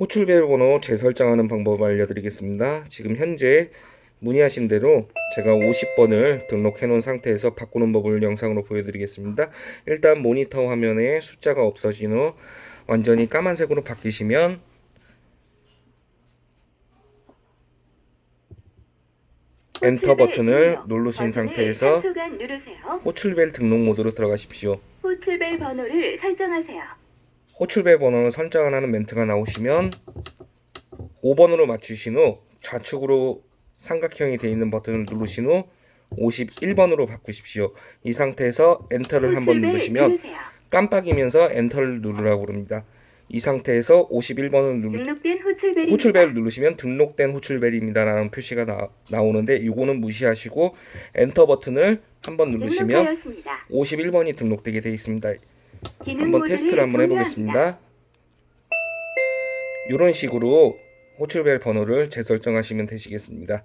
호출벨 번호 재설정하는 방법을 알려드리겠습니다. 지금 현재 문의하신 대로 제가 50번을 등록해 놓은 상태에서 바꾸는 법을 영상으로 보여드리겠습니다. 일단 모니터 화면에 숫자가 없어진 후 완전히 까만색으로 바뀌시면 엔터 버튼을 누르신 상태에서 3초간 누르세요. 호출벨 등록 모드로 들어가십시오. 호출벨 번호를 설정하세요. 호출벨 번호를 설정하는 멘트가 나오시면 5번으로 맞추신 후 좌측으로 삼각형이 되어 있는 버튼을 누르신 후 51번으로 바꾸십시오. 이 상태에서 엔터를 한번 누르시면. 깜빡이면서 엔터를 누르라고 합니다. 이 상태에서 51번을 누르 등록된 호출벨을 누르시면 등록된 호출벨입니다라는 표시가 나, 나오는데 이거는 무시하시고 엔터 버튼을 한번 누르시면 등록하였습니다. 51번이 등록되게 되어 있습니다. 한번 테스트를 한번. 해보겠습니다. 이런 식으로 호출벨 번호를 재설정하시면 되시겠습니다.